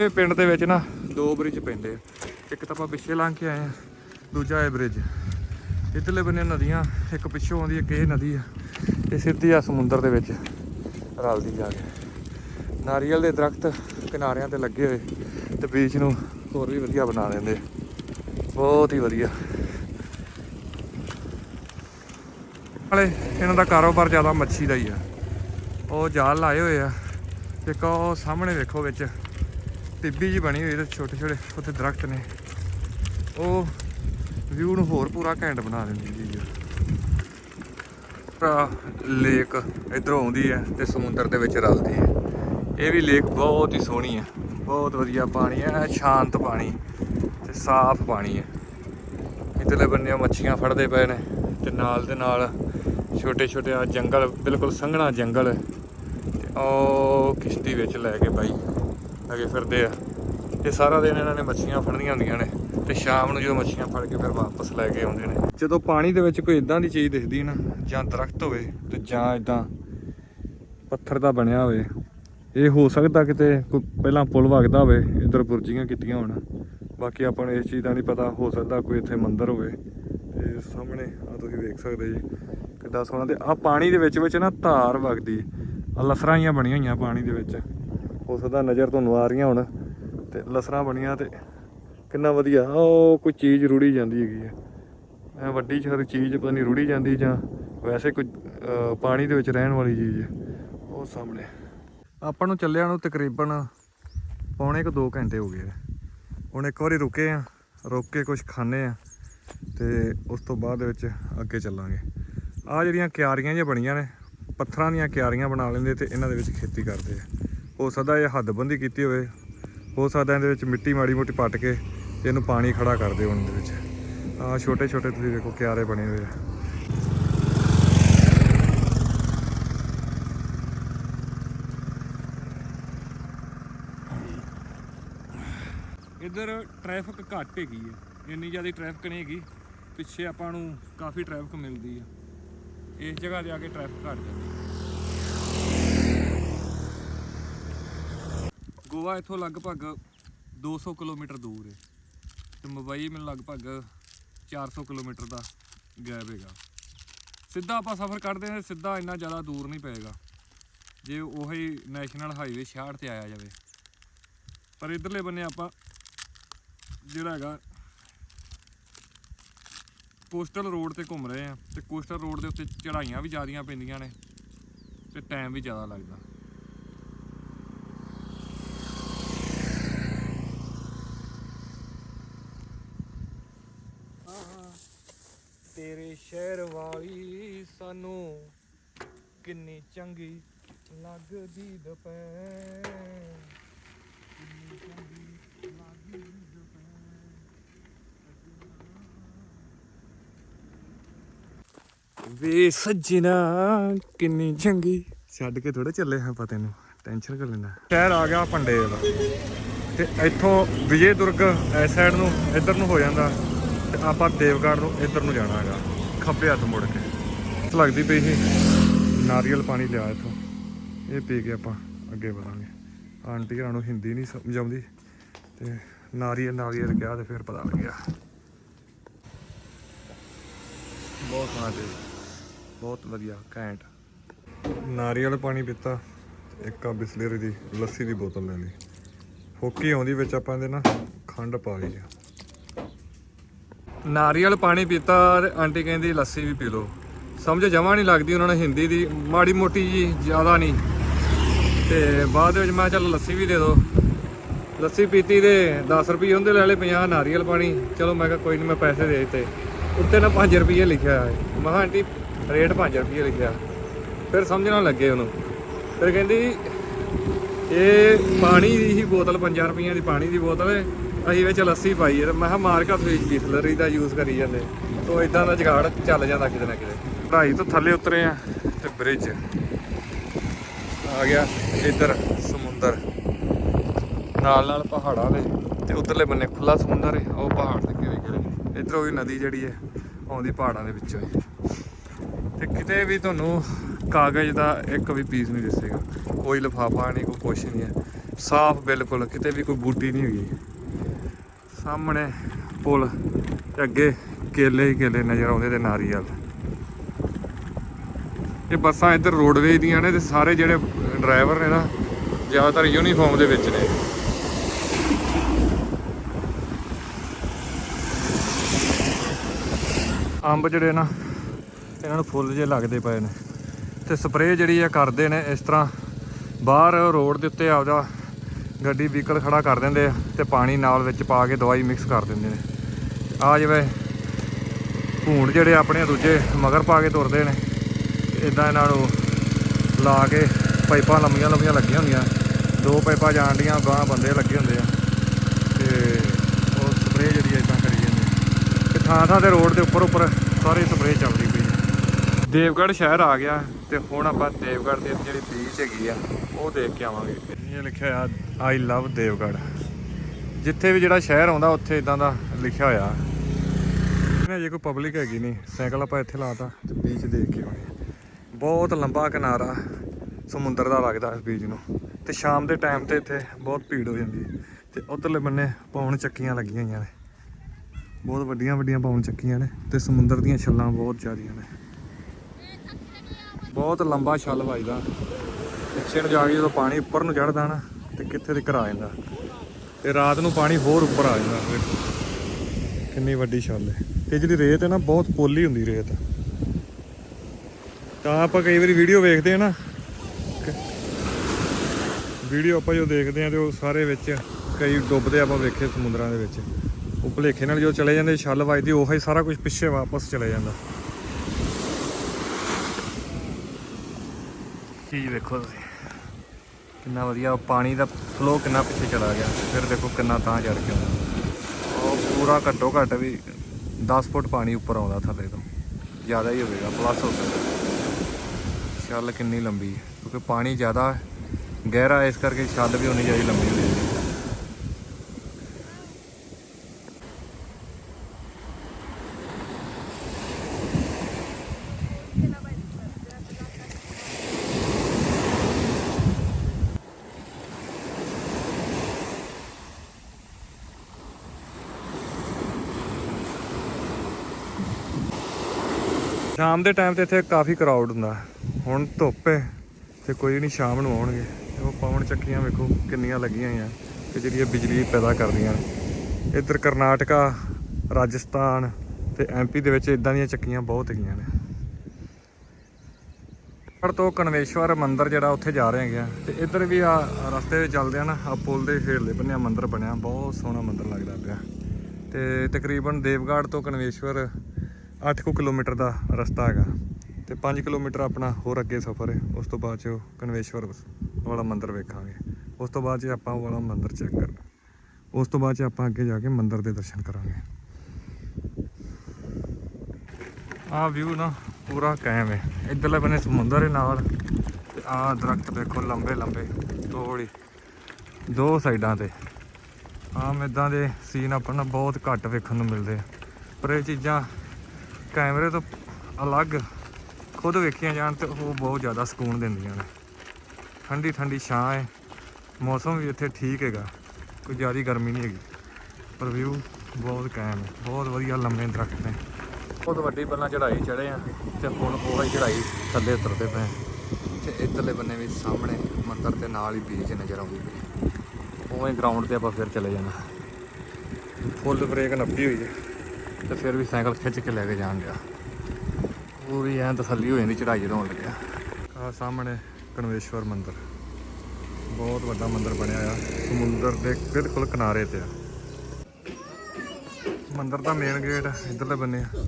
S1: ਇਹ ਪਿੰਡ ਦੇ ਵਿੱਚ ਨਾ ਦੋ ਬ੍ਰਿਜ ਪੈਂਦੇ ਆ। ਇੱਕ ਤਾਂ ਆਪਾਂ ਪਿੱਛੇ ਲੰਘ ਕੇ ਆਏ ਆ, ਦੂਜਾ ਇਹ ਬ੍ਰਿਜ ਇੱਧਰਲੇ ਬੰਨੇ ਨਦੀਆਂ, ਇੱਕ ਪਿੱਛੋਂ ਆਉਂਦੀ, ਇੱਕ ਇਹ ਨਦੀ ਆ ਇਹ ਸਿੱਧੀ ਆ ਸਮੁੰਦਰ ਦੇ ਵਿੱਚ ਰਲਦੀ ਜਾ ਕੇ। ਨਾਰੀਅਲ ਦੇ ਦਰਖਤ ਕਿਨਾਰਿਆਂ ਤੇ ਲੱਗੇ ਹੋਏ ਤੇ ਬੀਚ ਨੂੰ ਹੋਰ ਵੀ ਵਧੀਆ ਬਣਾ ਦਿੰਦੇ ਬਹੁਤ ਹੀ ਵਧੀਆ। ਨਾਲੇ ਇਹਨਾਂ ਦਾ ਕਾਰੋਬਾਰ ਜ਼ਿਆਦਾ ਮੱਛੀ ਦਾ ਹੀ ਆ। ਉਹ ਜਾਲ ਲਾਏ ਹੋਏ ਆ। ਇੱਕ ਉਹ ਸਾਹਮਣੇ ਵੇਖੋ ਵਿੱਚ, ਟਿੱਬੀ ਜੀ ਬਣੀ ਹੋਈ ਤੇ ਛੋਟੇ ਛੋਟੇ, ਉੱਥੇ ਦਰਖਤ ਨੇ। ਉਹ ਵਿਊ ਨੂੰ ਹੋਰ ਪੂਰਾ ਘੈਂਟ ਬਣਾ ਦਿੰਦੀ ਜੀ ਆ ਲੇਕ ਇਧਰੋਂ ਆਉਂਦੀ ਹੈ ਤੇ ਸਮੁੰਦਰ ਦੇ ਵਿੱਚ ਰਲਦੀ ਹੈ। ਇਹ ਵੀ ਲੇਕ ਬਹੁਤ ਹੀ ਸੋਹਣੀ ਹੈ। ਬਹੁਤ ਵਧੀਆ ਪਾਣੀ ਹੈ ਸ਼ਾਂਤ ਪਾਣੀ, ਤੇ ਸਾਫ਼ ਪਾਣੀ ਹੈ। ਇਧਰਲੇ ਬੰਨੇ ਮੱਛੀਆਂ ਫੜਦੇ ਪਏ ਨੇ ਤੇ ਨਾਲ ਦੇ ਨਾਲ ਛੋਟੇ ਛੋਟੇ ਆ ਜੰਗਲ, ਬਿਲਕੁਲ ਸੰਘਣਾ ਜੰਗਲ ਹੈ। ਉਹ ਕਿਸ਼ਤੀ ਵਿੱਚ ਲੈ ਕੇ ਬਾਈ, ਅੱਗੇ ਫਿਰਦੇ ਆ। ਤੇ ਸਾਰਾ ਦਿਨ ਇਹਨਾਂ ਨੇ ਮੱਛੀਆਂ ਫੜਦੀਆਂ ਹੁੰਦੀਆਂ ਨੇ ਤੇ ਸ਼ਾਮ ਨੂੰ ਜਦੋਂ ਮੱਛੀਆਂ ਫੜ ਕੇ ਫਿਰ ਵਾਪਸ ਲੈ ਕੇ ਆਉਂਦੇ ਨੇ। ਜਦੋਂ ਪਾਣੀ ਦੇ ਵਿੱਚ ਕੋਈ ਇਦਾਂ ਦੀ ਚੀਜ਼ ਦਿਖਦੀ ਨਾ, ਜਾਂ ਦਰਖਤ ਹੋਵੇ ਤੇ ਜਾਂ ਇਦਾਂ ਪੱਥਰ ਦਾ ਬਣਿਆ ਹੋਵੇ, ਇਹ ਹੋ ਸਕਦਾ ਕਿਤੇ ਕੋਈ ਪਹਿਲਾਂ ਪੁਲ ਵਗਦਾ ਹੋਵੇ, ਇਧਰ ਬੁਰਜੀਆਂ ਕੀਤੀਆਂ ਹੋਣ। ਬਾਕੀ ਆਪਾਂ ਨੂੰ ਇਸ ਚੀਜ਼ ਦਾ ਨਹੀਂ ਪਤਾ, ਹੋ ਸਕਦਾ ਕੋਈ ਇੱਥੇ ਮੰਦਿਰ ਹੋਵੇ। ਤੇ ਸਾਹਮਣੇ ਆ ਤੁਸੀਂ ਵੇਖ ਸਕਦੇ ਜੀ, ਕਿੱਡਾ ਸੋਹਣਾ ਤੇ ਆ ਪਾਣੀ ਦੇ ਵਿੱਚ ਵਿੱਚ ਨਾ ਧਾਰ ਵਗਦੀ। ਆ ਲਸਰਾਂ ਜਿਹੀਆਂ ਬਣੀਆਂ ਹੋਈਆਂ ਪਾਣੀ ਦੇ ਵਿੱਚ। ਹੋ ਸਕਦਾ ਨਜ਼ਰ ਤੁਹਾਨੂੰ ਆ ਰਹੀਆਂ ਹੁਣ ਤੇ ਲਸਰਾਂ ਬਣੀਆਂ ਤੇ ਕਿੰਨਾ ਵਧੀਆ। ਉਹ ਕੋਈ ਚੀਜ਼ ਰੁੜੀ ਜਾਂਦੀ ਹੈਗੀ ਹੈ ਐ ਵੱਡੀ ਸਾਰੀ ਚੀਜ਼ ਪਤਾ ਨਹੀਂ ਰੁੜੀ ਜਾਂਦੀ ਜਾਂ ਵੈਸੇ ਕੋਈ ਪਾਣੀ ਦੇ ਵਿੱਚ ਰਹਿਣ ਵਾਲੀ ਚੀਜ਼ ਹੈ ਉਹ ਸਾਹਮਣੇ। ਆਪਾਂ ਨੂੰ ਚੱਲਿਆ ਨੂੰ ਤਕਰੀਬਨ ਪੌਣੇ ਕੁ 2 ਘੰਟੇ ਹੋ ਗਏ ਨੇ। ਹੁਣ ਇੱਕ ਵਾਰੀ ਰੁਕੇ ਆ, ਰੁਕ ਕੇ ਕੁਝ ਖਾਣੇ ਆ ਤੇ ਉਸ ਤੋਂ ਬਾਅਦ ਵਿੱਚ ਅੱਗੇ ਚੱਲਾਂਗੇ। ਆ ਜਿਹੜੀਆਂ ਕਿਆਰੀਆਂ ਜਿਹੀਆਂ ਬਣੀਆਂ ਨੇ ਪੱਥਰਾਂ ਦੀਆਂ ਕਿਆਰੀਆਂ ਬਣਾ ਲੈਂਦੇ ਤੇ ਇਹਨਾਂ ਦੇ ਵਿੱਚ ਖੇਤੀ ਕਰਦੇ ਆ। ਹੋ ਸਕਦਾ ਇਹ ਹੱਦਬੰਦੀ ਕੀਤੀ ਹੋਵੇ। ਹੋ ਸਕਦਾ ਇਹਦੇ ਵਿੱਚ ਮਿੱਟੀ ਮਾੜੀ ਮੋਟੀ ਪੱਟ ਕੇ ਇਹਨੂੰ ਪਾਣੀ ਖੜਾ ਕਰਦੇ ਹੋਣ ਦੇ ਵਿੱਚ। ਆ ਛੋਟੇ ਛੋਟੇ ਤੁਸੀਂ ਦੇਖੋ ਕਿਆਰੇ ਬਣੇ ਹੋਏ ਆ। ਇੱਧਰ ਟ੍ਰੈਫਿਕ ਘੱਟ ਹੈਗੀ ਹੈ ਇੰਨੀ ਜ਼ਿਆਦਾ ਟ੍ਰੈਫਿਕ ਨਹੀਂ ਹੈਗੀ। ਪਿੱਛੇ ਆਪਾਂ ਨੂੰ ਕਾਫੀ ਟ੍ਰੈਫਿਕ ਮਿਲਦੀ ਹੈ ਇਸ ਜਗ੍ਹਾ ਤੇ ਆ ਕੇ ਟ੍ਰੈਫਿਕ ਘੱਟ ਜਾਂਦੀ ਗੋਆ ਇੱਥੋਂ ਲਗਭਗ 200 ਕਿਲੋਮੀਟਰ ਦੂਰ ਹੈ ਤੇ ਮੁੰਬਈ ਮੈਨੂੰ ਲਗਭਗ 400 ਕਿਲੋਮੀਟਰ ਦਾ ਗੈਪ ਹੈਗਾ। ਸਿੱਧਾ ਆਪਾਂ ਸਫ਼ਰ ਕਰਦੇ ਹਾਂ ਸਿੱਧਾ ਇੰਨਾ ਜ਼ਿਆਦਾ ਦੂਰ ਨਹੀਂ ਪਏਗਾ। ਜੇ ਉਹੀ ਨੈਸ਼ਨਲ ਹਾਈਵੇ 66 ਤੇ ਆਇਆ ਜਾਵੇ। ਪਰ ਇਧਰਲੇ ਬੰਨੇ ਆਪਾਂ ਜਿਹੜਾ ਹੈਗਾ ਕੋਸਟਲ ਰੋਡ ਤੇ ਘੁੰਮ ਰਹੇ ਆ ਤੇ ਕੋਸਟਲ ਰੋਡ ਦੇ ਉੱਤੇ ਚੜਾਈਆਂ ਵੀ ਜ਼ਿਆਦੀਆਂ ਪੈਂਦੀਆਂ ਨੇ ਤੇ ਟਾਈਮ ਵੀ ਜ਼ਿਆਦਾ ਲੱਗਦਾ। ਤੇਰੇ ਸ਼ਹਿਰ ਵਾਲੀ ਸਾਨੂੰ ਕਿੰਨੀ ਚੰਗੀ ਲੱਗਦੀ ਦੁਪਹਿਰ। ਕਿੰਨੀ ਚੰਗੀ ਵੇ ਸੱਜਣਾ, ਕਿੰਨੀ ਚੰਗੀ। ਛੱਡ ਕੇ ਥੋੜੇ ਚੱਲੇ ਹਾਂ ਪਤਾ ਤੈਨੂੰ ਟੈਨਸ਼ਨ ਕਰ ਲੈਂਦਾ। ਸ਼ਹਿਰ ਆ ਗਿਆ ਪੰਡੇਲ ਤੇ ਇੱਥੋਂ ਵਿਜੇ ਦੁਰਗ ਇਸ ਸਾਈਡ ਨੂੰ, ਇੱਧਰ ਨੂੰ ਹੋ ਜਾਂਦਾ। ਤੇ ਆਪਾਂ ਦੇਵਗੜ੍ਹ ਨੂੰ, ਇੱਧਰ ਨੂੰ ਜਾਣਾ ਹੈਗਾ। ਖੱਬੇ ਹੱਥ ਮੁੜ ਕੇ। ਲੱਗਦੀ ਪਈ ਸੀ, ਨਾਰੀਅਲ ਪਾਣੀ ਲਿਆ ਇੱਥੋਂ। ਇਹ ਪੀ ਕੇ ਆਪਾਂ, ਅੱਗੇ ਵਧਾਂਗੇ। ਆਂਟੀ ਹਰਾਂ ਨੂੰ ਹਿੰਦੀ ਨਹੀਂ ਸਮਝ ਆਉਂਦੀ ਤੇ ਨਾਰੀਅਲ ਨਾਰੀਅਲ ਕਿਹਾ ਤੇ ਫਿਰ ਪਤਾ ਲੱਗਿਆ। ਬਹੁਤ ਸੋਹਣਾ ਤੇ ਬਹੁਤ ਵਧੀਆ, ਘੈਂਟ। ਨਾਰੀਅਲ ਪਾਣੀ ਪੀਤਾ, ਇੱਕ ਆ ਬਿਸਲੇਰੀ ਦੀ, ਲੱਸੀ ਦੀ ਬੋਤਲ ਲੈ ਲਈ। ਫੋਕੀ ਆਉਂਦੀ ਵਿੱਚ ਆਪਾਂ ਇਹਦੇ ਨਾ, ਖੰਡ ਪਾ ਲਈ ਆ। ਨਾਰੀਅਲ ਪਾਣੀ ਪੀਤਾ ਆਂਟੀ ਕਹਿੰਦੀ ਲੱਸੀ ਵੀ ਪੀ ਲਓ। ਸਮਝ ਜਮਾ ਨਹੀਂ ਲੱਗਦੀ ਉਹਨਾਂ ਨੇ ਹਿੰਦੀ ਦੀ, ਮਾੜੀ ਮੋਟੀ ਜੀ, ਜ਼ਿਆਦਾ ਨਹੀਂ। ਤੇ ਬਾਅਦ ਵਿੱਚ ਮੈਂ ਚੱਲ ਲੱਸੀ ਵੀ ਦੇ ਦੋ। ਲੱਸੀ ਪੀਤੀ ਤੇ 10 ਰੁਪਏ ਉਹਦੇ ਲੈ ਲਏ 50 ਨਾਰੀਅਲ ਪਾਣੀ। ਚਲੋ ਮੈਂ ਕਿਹਾ ਕੋਈ ਨਹੀਂ ਮੈਂ ਪੈਸੇ ਦੇ ਦਿੱਤੇ। ਉੱਤੇ ਨਾ 5 ਰੁਪਏ ਲਿਖਿਆ ਹੈ। ਮੈਂ ਕਿਹਾ, ਆਂਟੀ ਰੇਟ 5 ਰੁਪਏ ਲਿਖਿਆ। ਫਿਰ ਸਮਝ ਲੱਗੇ ਉਹਨੂੰ। ਫਿਰ ਕਹਿੰਦੀ, ਇਹ ਪਾਣੀ ਦੀ ਹੀ ਬੋਤਲ 5 ਰੁਪਈਆਂ ਦੀ ਪਾਣੀ ਦੀ ਬੋਤਲ ਅਸੀਂ ਵਿੱਚ ਲੱਸੀ ਪਾਈ ਹੈ ਤੇ ਮੈਂ ਕਿਹਾ ਮਾਰਕਾ ਵਿੱਚ ਬਿਸਲਰੀ ਦਾ ਯੂਜ਼ ਕਰੀ ਜਾਂਦੇ। ਤੋ ਇਦਾਂ ਦਾ ਜਗਾੜ ਚੱਲ ਜਾਂਦਾ ਕਿਤੇ ਨਾ ਕਿਤੇ। ਢਾਈ ਤੋਂ ਥੱਲੇ ਉਤਰੇ ਆ ਤੇ ਬ੍ਰਿਜ ਆ ਗਿਆ ਇੱਧਰ ਸਮੁੰਦਰ। ਨਾਲ ਨਾਲ ਪਹਾੜਾਂ ਦੇ ਤੇ ਉਧਰਲੇ ਬੰਨੇ ਖੁੱਲਾ ਸਮੁੰਦਰ ਹੈ, ਉਹ ਪਹਾੜ ਲੱਗੇ ਹੋਏ ਕਿਹੜੇ ਇੱਧਰੋਂ ਵੀ ਨਦੀ ਜਿਹੜੀ ਹੈ, ਆਉਂਦੀ ਪਹਾੜਾਂ ਦੇ ਵਿੱਚੋਂ ਹੀ। ਤੇ ਕਿਤੇ ਵੀ ਤੁਹਾਨੂੰ ਕਾਗਜ਼ ਦਾ ਇੱਕ ਵੀ ਪੀਸ ਨਹੀਂ ਦਿਸੇਗਾ। ਕੋਈ ਲਿਫਾਫਾ ਨਹੀਂ, ਕੋਈ ਕੁਛ ਨਹੀਂ ਹੈ। ਸਾਫ਼ ਬਿਲਕੁਲ, ਕਿਤੇ ਵੀ ਕੋਈ ਬੂਟੀ ਨਹੀਂ ਹੋਈ ਸਾਹਮਣੇ ਪੁਲ ਤੇ ਅੱਗੇ ਕੇਲੇ ਹੀ ਕੇਲੇ ਨਜ਼ਰ ਆਉਂਦੇ ਤੇ ਨਾਰੀਅਲ ਇਹ ਬੱਸਾਂ ਇੱਧਰ ਰੋਡਵੇਜ ਦੀਆਂ ਨੇ ਤੇ ਸਾਰੇ ਜਿਹੜੇ ਡਰਾਈਵਰ ਨੇ ਨਾ, ਜ਼ਿਆਦਾਤਰ ਯੂਨੀਫਾਰਮ ਦੇ ਵਿੱਚ ਨੇ। ਅੰਬ ਜਿਹੜੇ ਨਾ ਇਹਨਾਂ ਨੂੰ ਫੁੱਲ ਜੇ ਲੱਗਦੇ ਪਏ ਨੇ। ਤੇ ਸਪਰੇਅ ਜਿਹੜੀ ਆ ਕਰਦੇ ਨੇ, ਇਸ ਤਰ੍ਹਾਂ ਬਾਹਰ ਰੋਡ ਦੇ ਉੱਤੇ ਆਪਦਾ ਗੱਡੀ, ਵਹੀਕਲ ਖੜਾ ਕਰ ਦਿੰਦੇ ਆ ਤੇ ਪਾਣੀ ਨਾਲ ਵਿੱਚ ਪਾ ਕੇ ਦਵਾਈ ਮਿਕਸ ਕਰ ਦਿੰਦੇ ਨੇ। ਆ ਜਿਵੇਂ ਭੂੰਡ ਜਿਹੜੇ ਆਪਣੇ ਦੂਜੇ ਮਗਰ ਪਾ ਕੇ ਤੁਰਦੇ ਨੇ ਇਦਾਂ ਇਹਨਾਂ ਨੂੰ ਲਾ ਕੇ ਪਾਈਪਾਂ ਲੰਮੀਆਂ ਲੰਮੀਆਂ ਲੱਗੀਆਂ ਹੁੰਦੀਆਂ। ਦੋ ਪਾਈਪਾਂ ਜਾਣ ਡੀਆਂ, ਬਾਹ ਬੰਦੇ ਲੱਗੇ ਹੁੰਦੇ ਆ। ਤੇ ਉਹ ਸਪਰੇਅ ਜਿਹੜੀ ਇਦਾਂ ਕਰੀ ਜਾਂਦੇ ਤੇ ਥਾਂ ਥਾਂ ਤੇ ਰੋਡ ਦੇ ਉੱਪਰ ਉੱਪਰ ਸਾਰੀ ਸਪਰੇਅ ਚੱਲਦੀ ਪਈ ਹੈ ਦੇਵਗੜ੍ਹ ਸ਼ਹਿਰ ਆ ਗਿਆ ਤੇ ਹੁਣ ਆਪਾਂ ਦੇਵਗੜ੍ਹ ਦੀ ਜਿਹੜੀ ਬੀਚ ਹੈਗੀ ਆ, ਉਹ ਦੇਖ ਕੇ ਆਵਾਂਗੇ। ਇਹ ਲਿਖਿਆ ਆ ਆਈ ਲਵ ਦੇਵਗੜ੍ਹ। ਜਿੱਥੇ ਵੀ ਜਿਹੜਾ ਸ਼ਹਿਰ ਆਉਂਦਾ, ਉੱਥੇ ਇਦਾਂ ਦਾ ਲਿਖਿਆ ਹੋਇਆ। ਨਾ ਜੇ ਕੋਈ ਪਬਲਿਕ ਹੈਗੀ ਨਹੀਂ, ਸਾਈਕਲ ਆਪਾਂ ਇੱਥੇ ਲਾਤਾ ਤੇ ਬੀਚ ਦੇਖ ਕੇ ਆਉਣੇ ਬਹੁਤ ਲੰਬਾ ਕਿਨਾਰਾ ਸਮੁੰਦਰ ਦਾ ਲੱਗਦਾ ਇਸ ਬੀਚ ਨੂੰ। ਤੇ ਸ਼ਾਮ ਦੇ ਟਾਈਮ ਤੇ ਇੱਥੇ ਬਹੁਤ ਭੀੜ ਹੋ ਜਾਂਦੀ ਹੈ। ਤੇ ਉਧਰਲੇ ਬੰਨੇ ਪੌਣ ਚੱਕੀਆਂ ਲੱਗੀਆਂ ਹੋਈਆਂ ਨੇ। ਬਹੁਤ ਵੱਡੀਆਂ ਵੱਡੀਆਂ ਪੌਣ ਚੱਕੀਆਂ ਨੇ ਤੇ ਸਮੁੰਦਰ ਦੀਆਂ ਛੱਲਾਂ ਬਹੁਤ ਜ਼ਿਆਦੀਆਂ ਨੇ। ਬਹੁਤ ਲੰਬਾ ਛੱਲ ਵੱਜਦਾ। ਪਿੱਛੇ ਨੂੰ ਜਾ ਕੇ ਜਦੋਂ ਪਾਣੀ ਉੱਪਰ ਨੂੰ ਚੜਦਾ ਨਾ, ਤੇ ਕਿੱਥੇ ਤੱਕ ਆ ਜਾਂਦਾ। ਤੇ ਰਾਤ ਨੂੰ ਪਾਣੀ ਹੋਰ ਉੱਪਰ ਆ ਜਾਂਦਾ ਵੇਖੋ ਕਿੰਨੀ ਵੱਡੀ ਛੱਲ ਹੈ ਤੇ ਜਿਹੜੀ ਰੇਤ ਹੈ ਨਾ, ਬਹੁਤ ਪੋਲੀ ਹੁੰਦੀ ਰੇਤ। ਤਾਂ ਆਪਾਂ ਕਈ ਵਾਰੀ ਵੀਡੀਓ ਵੇਖਦੇ ਆ ਨਾ। ਵੀਡੀਓ ਆਪਾਂ ਜੋ ਦੇਖਦੇ ਆ ਤੇ ਉਹ ਸਾਰੇ ਵਿੱਚ ਕਈ ਡੁੱਬਦੇ ਆਪਾਂ ਵੇਖੇ ਸਮੁੰਦਰਾਂ ਦੇ ਵਿੱਚ। ਉਹ ਭੁਲੇਖੇ ਨਾਲ ਜੋ ਚਲੇ ਜਾਂਦੇ, ਛੱਲ ਵੱਜਦੀ, ਉਹੀ ਸਾਰਾ ਕੁਝ ਪਿੱਛੇ ਵਾਪਸ ਚਲੇ ਜਾਂਦਾ। ਚੀਜ਼ ਵੇਖੋ ਤੁਸੀਂ? ਕਿੰਨਾ ਵਧੀਆ ਪਾਣੀ ਦਾ ਫਲੋ ਕਿੰਨਾ ਪਿੱਛੇ ਚਲਾ ਗਿਆ। ਫਿਰ ਦੇਖੋ ਕਿੰਨਾ ਤਾਂ ਚੜ ਕੇ ਉਹ ਪੂਰਾ ਘੱਟੋ ਘੱਟ ਵੀ 10 ਫੁੱਟ ਪਾਣੀ ਉੱਪਰ ਆਉਂਦਾ ਥੱਲੇ ਤੋਂ। ਜ਼ਿਆਦਾ ਹੀ ਹੋਵੇਗਾ ਪਲੱਸ ਹੋ ਸਕਦਾ। ਛੱਲ ਕਿੰਨੀ ਲੰਬੀ ਹੈ, ਕਿਉਂਕਿ ਪਾਣੀ ਜ਼ਿਆਦਾ ਗਹਿਰਾ ਇਸ ਕਰਕੇ ਛੱਲ ਵੀ ਉਨੀ ਜ਼ਿਆਦਾ ਲੰਬੀ ਹੁੰਦੀ ਸ਼ਾਮ ਦੇ ਟਾਈਮ ਤੇ ਇੱਥੇ ਕਾਫੀ ਕਰਾਊਡ ਹੁੰਦਾ। ਹੁਣ ਧੁੱਪ ਹੈ ਤੇ ਕੋਈ ਨਹੀਂ, ਸ਼ਾਮ ਨੂੰ ਆਉਣਗੇ। ਤੇ ਉਹ ਪਵਨ ਚੱਕੀਆਂ ਵੇਖੋ ਕਿੰਨੀਆਂ ਲੱਗੀਆਂ ਹੋਈਆਂ ਤੇ ਜਿਹੜੀਆਂ ਬਿਜਲੀ ਪੈਦਾ ਕਰਦੀਆਂ। ਨੇ ਇੱਧਰ ਕਰਨਾਟਕਾ, ਰਾਜਸਥਾਨ ਤੇ ਐਮਪੀ ਦੇ ਵਿੱਚ ਇਦਾਂ ਦੀਆਂ ਚੱਕੀਆਂ ਬਹੁਤ ਹੈਗੀਆਂ ਨੇ। ਪਰ ਤੋਂ ਕਨਵੇਸ਼ਵਰ ਮੰਦਿਰ ਜਿਹੜਾ ਉੱਥੇ ਜਾ ਰਹੇ ਹੈਗੇ ਆ। ਤੇ ਇੱਧਰ ਵੀ ਆ ਰਸਤੇ 'ਤੇ ਚੱਲਦੇ ਆ ਨਾ, ਆ ਪੁਲ ਦੇ ਹੇਠਲੇ ਬੰਨਿਆ ਮੰਦਿਰ ਬਣਿਆ। ਬਹੁਤ ਸੋਹਣਾ ਮੰਦਿਰ ਲੱਗਦਾ ਪਿਆ। ਤੇ ਤਕਰੀਬਨ ਦੇਵਗੜ੍ਹ ਤੋਂ ਕਨਵੇਸ਼ਵਰ 8 ਕੁ ਕਿਲੋਮੀਟਰ ਦਾ ਰਸਤਾ ਹੈਗਾ ਤੇ 5 ਕਿਲੋਮੀਟਰ ਆਪਣਾ ਹੋਰ ਅੱਗੇ ਸਫ਼ਰ ਹੈ। ਉਸ ਤੋਂ ਬਾਅਦ ਚ ਕਨਵੇਸ਼ਵਰ ਵਾਲਾ ਮੰਦਿਰ ਵੇਖਾਂਗੇ। ਉਸ ਤੋਂ ਬਾਅਦ ਚ ਆਪਾਂ ਉਹ ਵਾਲਾ ਮੰਦਿਰ ਚੈੱਕ ਕਰਨਾ ਉਸ ਤੋਂ ਬਾਅਦ ਚ ਆਪਾਂ ਅੱਗੇ ਜਾ ਕੇ ਮੰਦਿਰ ਦੇ ਦਰਸ਼ਨ ਕਰਾਂਗੇ। ਆਹ ਵਿਊ ਨਾ ਪੂਰਾ ਕਾਇਮ ਹੈ। ਇੱਧਰਲੇ ਬੰਨੇ ਸਮੁੰਦਰ ਹੈ ਨਾਲ ਤੇ ਆਹ ਦਰਖਤ ਦੇਖੋ ਲੰਬੇ ਲੰਬੇ ਤੋੜੀ ਦੋ ਸਾਈਡਾਂ ਤੇ। ਆਮ ਇਦਾਂ ਦੇ ਸੀਨ ਆਪਾਂ ਨੂੰ ਬਹੁਤ ਘੱਟ ਵੇਖਣ ਨੂੰ ਮਿਲਦੇ ਆ। ਪਰ ਇਹ ਚੀਜ਼ਾਂ ਕੈਮਰੇ ਤੋਂ ਅਲੱਗ ਖੁਦ ਵੇਖੀਆਂ ਜਾਣ ਤੇ ਉਹ ਬਹੁਤ ਜ਼ਿਆਦਾ ਸਕੂਨ ਦਿੰਦੀਆਂ ਨੇ। ਠੰਡੀ ਠੰਡੀ ਛਾਂ ਹੈ। ਮੌਸਮ ਵੀ ਇੱਥੇ ਠੀਕ ਹੈਗਾ। ਕੋਈ ਜ਼ਿਆਦਾ ਗਰਮੀ ਨਹੀਂ ਹੈਗੀ। ਪਰ ਵਿਊ ਬਹੁਤ ਕਾਇਮ ਹੈ। ਬਹੁਤ ਵਧੀਆ ਲੰਮੇ ਦਰਖਤ ਨੇ। ਬਹੁਤ ਵੱਡੀ ਪਹਿਲਾਂ ਚੜ੍ਹਾਈ ਚੜ੍ਹੇ ਆ ਤੇ ਹੁਣ ਉਹ ਹੀ ਚੜ੍ਹਾਈ ਥੱਲੇ ਉਤਰਦੇ ਪਏ ਆ। ਤੇ ਇੱਧਰਲੇ ਬੰਨੇ ਵੀ ਸਾਹਮਣੇ ਮੰਦਰ ਦੇ ਨਾਲ ਹੀ ਬੀਚ ਨਜ਼ਰ ਆਉਂਦੀ ਪਈ ਉਵੇਂ ਗਰਾਊਂਡ ਤੇ ਆਪਾਂ ਫਿਰ ਚਲੇ ਜਾਣਾ। ਫੁੱਲ ਬ੍ਰੇਕ ਨੱਪੀ ਹੋਈ ਹੈ ਤੇ ਫਿਰ ਵੀ ਸਾਈਕਲ ਖਿੱਚ ਕੇ ਲੈ ਕੇ ਜਾਣ ਗਿਆ ਪੂਰੀ ਐਂ ਤਸੱਲੀ ਹੋ ਜਾਂਦੀ ਚੜਾਈ ਜਦੋਂ ਹੋਣ ਲੱਗਿਆ। ਆ ਸਾਹਮਣੇ ਕਨਵੇਸ਼ਵਰ ਮੰਦਿਰ। ਬਹੁਤ ਵੱਡਾ ਮੰਦਿਰ ਬਣਿਆ ਆ। ਸਮੁੰਦਰ ਦੇ ਬਿਲਕੁਲ ਕਿਨਾਰੇ ਤੇ ਆ। ਮੰਦਿਰ ਦਾ ਮੇਨ ਗੇਟ ਇਧਰਲੇ ਬੰਨੇ ਆ।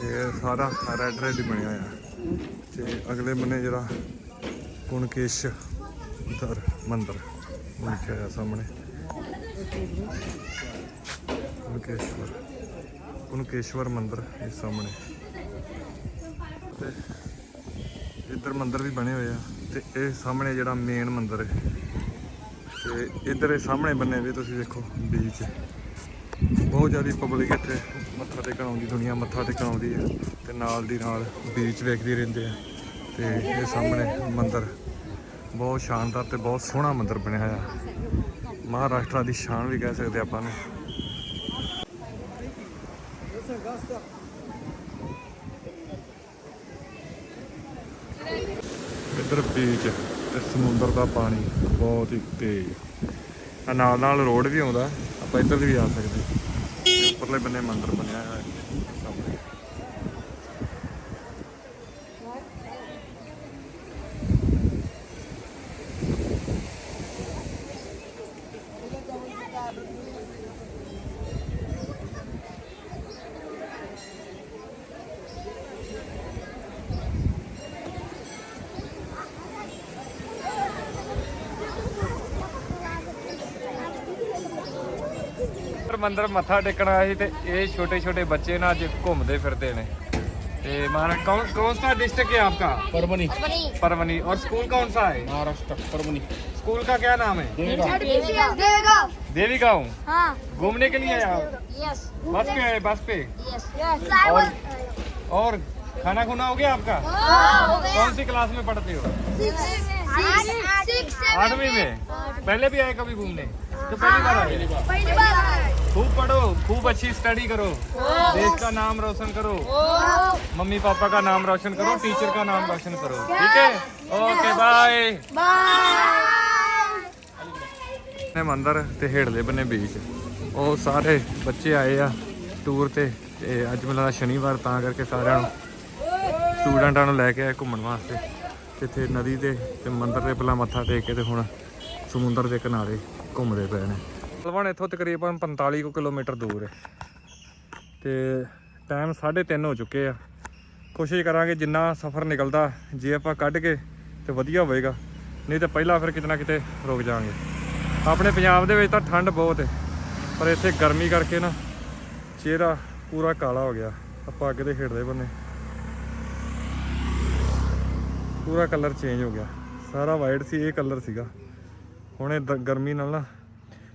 S1: ਤੇ ਸਾਰਾ ਰੈੱਡ ਰੈੱਡ ਹੀ ਬਣਿਆ ਆ ਤੇ ਅਗਲੇ ਬੰਨੇ ਜਿਹੜਾ ਕੁਣਕੇਸ਼ਵਰ ਮੰਦਿਰ ਉਹ ਲਿਖਿਆ ਹੋਇਆ ਸਾਹਮਣੇ। ਕੁਣਕੇਸ਼ਵਰ ਕੁਣਕੇਸ਼ਵਰ ਮੰਦਿਰ ਇਹ ਸਾਹਮਣੇ। ਤੇ ਇੱਧਰ ਮੰਦਿਰ ਵੀ ਬਣੇ ਹੋਏ ਆ ਤੇ ਇਹ ਸਾਹਮਣੇ ਜਿਹੜਾ ਮੇਨ ਮੰਦਿਰ ਹੈ। ਤੇ ਇੱਧਰ ਇਹ ਸਾਹਮਣੇ ਬੰਨੇ ਵੀ ਤੁਸੀਂ ਦੇਖੋ ਬੀਚ ਬਹੁਤ ਜ਼ਿਆਦਾ ਪਬਲਿਕ ਇੱਥੇ ਮੱਥਾ ਟੇਕਣ ਆਉਂਦੀ, ਦੁਨੀਆ ਮੱਥਾ ਟੇਕਣ ਆਉਂਦੀ ਹੈ ਤੇ ਨਾਲ ਦੀ ਨਾਲ ਬੀਚ ਵੇਖਦੇ ਰਹਿੰਦੇ ਆ। ਤੇ ਇਹ ਸਾਹਮਣੇ ਮੰਦਿਰ ਬਹੁਤ ਸ਼ਾਨਦਾਰ ਤੇ ਬਹੁਤ ਸੋਹਣਾ ਮੰਦਿਰ ਬਣਿਆ ਹੋਇਆ। ਮਹਾਰਾਸ਼ਟਰ ਦੀ ਸ਼ਾਨ ਵੀ ਕਹਿ ਸਕਦੇ ਆਪਾਂ ਨੂੰ। ਇੱਧਰ ਬੀਚ ਤੇ ਸਮੁੰਦਰ ਦਾ ਪਾਣੀ ਬਹੁਤ ਹੀ ਤੇਜ਼। ਨਾਲ ਨਾਲ ਰੋਡ ਵੀ ਆਉਂਦਾ, ਆਪਾਂ ਇੱਧਰ ਵੀ ਆ ਸਕਦੇ। ਉੱਪਰਲੇ ਬੰਨੇ ਮੰਦਰ ਬਣਿਆ ਹੋਇਆ। ਹੈ ਮੰਦਿਰ ਮੱਥਾ ਟੇਕਣ ਆਏ ਸੀ ਤੇ ਇਹ ਛੋਟੇ ਛੋਟੇ ਬੱਚੇ ਨਾ ਅੱਜ ਘੁੰਮਦੇ ਫਿਰਦੇ ਨੇ ਤੇ ਮਹਾਰਾਜ ਕੌਣ ਕੌਣ ਸਾ डिस्ट्रिक्ट है आपका
S4: परवनी
S1: परवनी और स्कूल कौन सा है
S4: महाराष्ट्र परवनी
S1: स्कूल का क्या नाम है देवी गाँव
S2: हाँ।
S1: घूमने के लिए आप बस पे आए बस पे और, और खाना खुना हो गया आपका कौन सी क्लास में पढ़ते हो आठवीं में पहले भी आए कभी घूमने तो पहली बार आए खूब पढ़ो खूब अच्छी स्टडी करो देश का नाम रोशन करो मम्मी पापा का नाम रोशन करो टीचर का नाम रोशन करो ठीक है ओके बाय ਨੇ ਮੰਦਰ ਤੇ ਹੇੜਲੇ ਬੰਨੇ ਬੀਚ ਉਹ ਸਾਰੇ ਬੱਚੇ ਆਏ ਆ ਟੂਰ ਤੇ ਤੇ ਅੱਜ ਮੈਨੂੰ ਲੱਗਦਾ ਸ਼ਨੀਵਾਰ ਤਾਂ ਕਰਕੇ ਸਾਰਿਆਂ ਨੂੰ ਸਟੂਡੈਂਟਾਂ ਨੂੰ ਲੈ ਕੇ ਆਏ ਘੁੰਮਣ ਵਾਸਤੇ ਤੇ ਇੱਥੇ ਨਦੀ ਤੇ ਤੇ ਮੰਦਰ ਦੇ ਪਹਿਲਾਂ ਮੱਥਾ ਟੇਕ ਕੇ ਤੇ ਹੁਣ ਸਮੁੰਦਰ ਦੇ ਕਿਨਾਰੇ ਘੁੰਮਦੇ ਪਏ ਨੇ। ਪਲਵਣ ਇੱਥੋਂ ਤਕਰੀਬਨ 45 ਕੁ ਕਿਲੋਮੀਟਰ ਦੂਰ ਹੈ। ਤੇ ਟਾਈਮ 3:30 ਹੋ ਚੁੱਕੇ ਆ। ਕੋਸ਼ਿਸ਼ ਕਰਾਂਗੇ ਜਿੰਨਾ ਸਫ਼ਰ ਨਿਕਲਦਾ, ਜੇ ਆਪਾਂ ਕੱਢ ਕੇ ਤੇ ਵਧੀਆ ਹੋਵੇਗਾ। ਨਹੀਂ ਤਾਂ ਪਹਿਲਾਂ ਫਿਰ ਕਿਤੇ ਨਾ ਕਿਤੇ ਰੁਕ ਜਾਾਂਗੇ ਆਪਣੇ ਪੰਜਾਬ ਦੇ ਵਿੱਚ ਤਾਂ ਠੰਡ ਬਹੁਤ ਹੈ, ਪਰ ਇੱਥੇ ਗਰਮੀ ਕਰਕੇ ਨਾ ਚਿਹਰਾ ਪੂਰਾ ਕਾਲਾ ਹੋ ਗਿਆ। ਆਪਾਂ ਅੱਗੇ ਦੇ ਖੇਡਦੇ ਬੰਨੇ। ਪੂਰਾ ਕਲਰ ਚੇਂਜ ਹੋ ਗਿਆ। ਸਾਰਾ ਵਾਈਟ ਸੀ, ਇਹ ਕਲਰ ਸੀਗਾ। ਹੁਣ ਇਹ ਦ- ਗਰਮੀ ਨਾਲ ਨਾ,